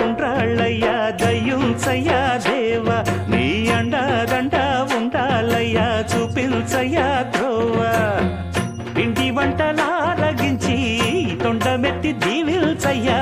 ఉండాలయ్యా సయ్యా జేవా నీ అండాదండ ఉండాలయ్యా చూపించయ్యా ద్రోవ ఇంటి వంటలారగించి తొండమెత్తి దీవిల్చయ్యా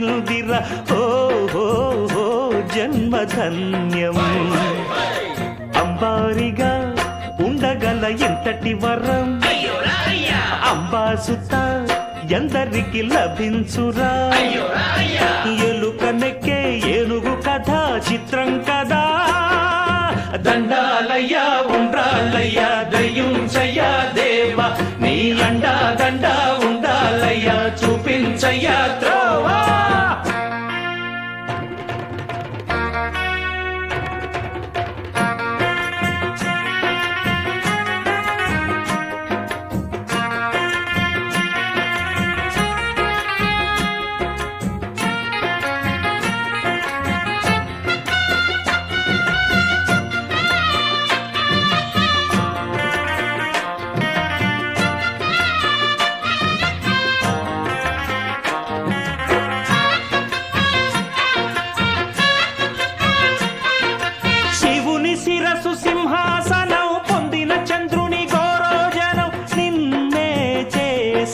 తిప్పిందిరా ఓ ఓ ఓ జన్మధన్యం. అంబారిగా ఉండగల ఎంతటి వరం? అంబాసుత ఎందరికి లభించురా? ఎలుక నెక్కే ఏనుగు కథ చిత్రం కదా. దండాలయ్యా ఉండాలయ్యా దయ్యం చెయ్య దేవా. నీ అండా దండ ఉండాలయ్యా చూపించయ్యా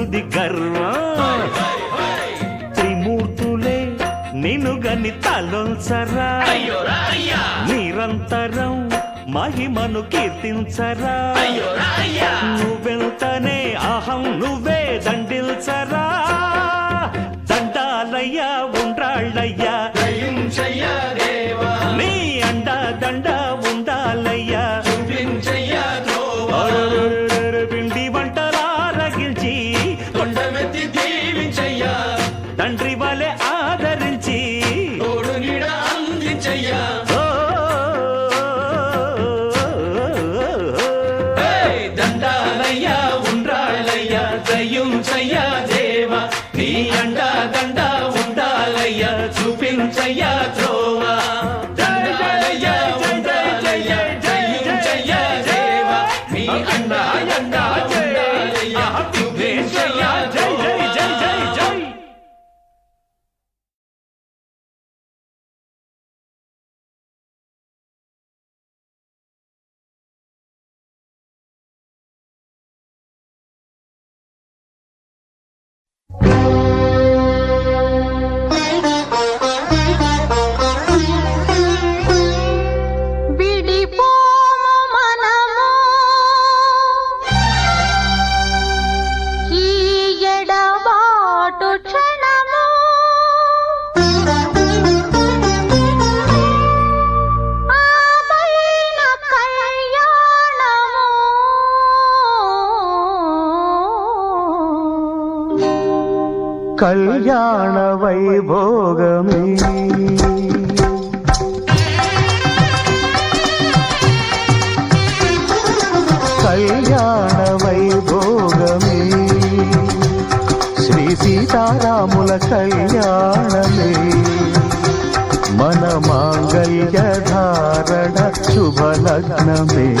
ఉంది గర్వం. త్రిమూర్తులే నినుగని తలొంచరా నిరంతరం మహిమను కీర్తించరా. నువ్వెంతనే అహం నువ్వే దండిల్చరా. కళ్యాణ వైభోగమే కళ్యాణ వైభోగమే శ్రీ సీతారాముల కళ్యాణమే. మన మాంగళ్య ధారణ శుభలగ్నమే.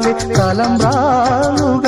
కాలం రాలుగా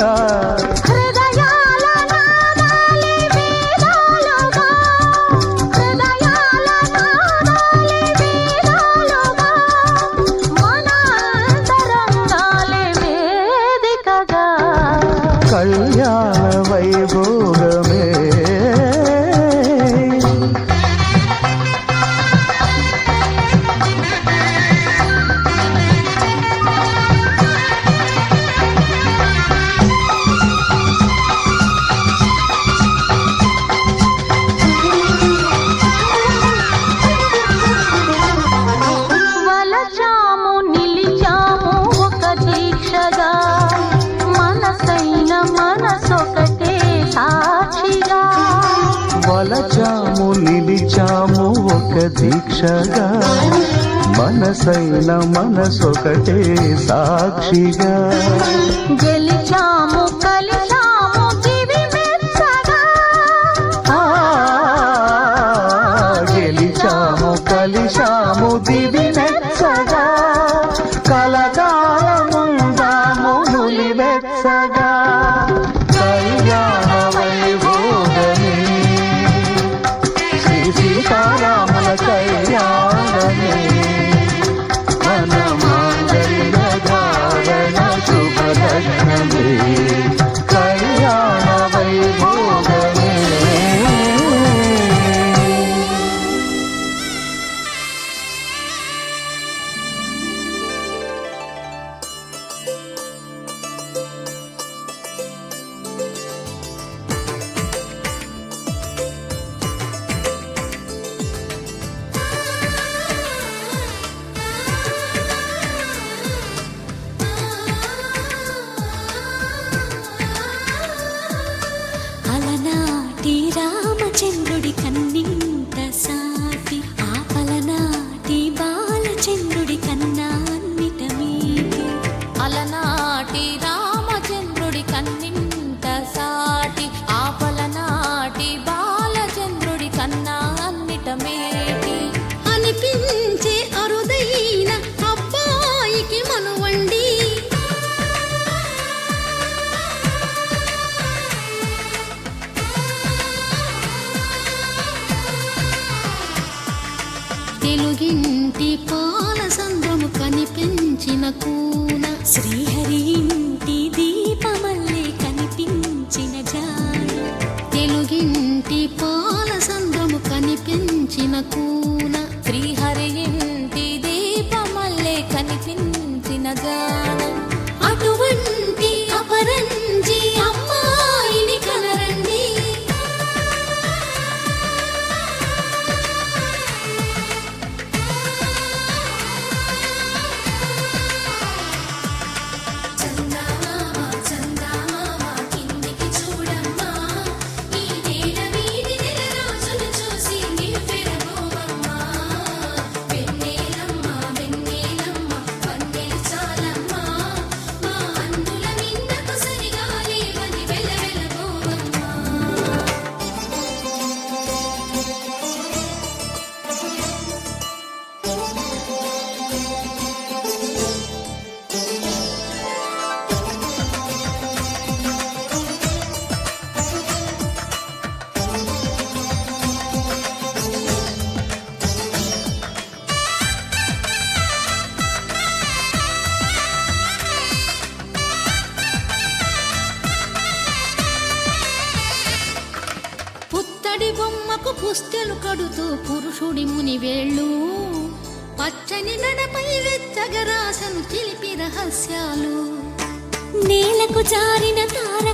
నిలిచాము ఒక దీక్షగా. మనసైన మనసొకటే సాక్షిగా. గలి Cơ కుడి ముని వేళ్ళు పచ్చని నడపై వెచ్చగరాసను చిలిపి రహస్యాలు. నేలకు జారిన తార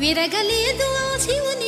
విరగలేదు శివుని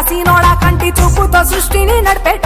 దాసినోడా కంటి చూపుతో సృష్టిని నడిపేట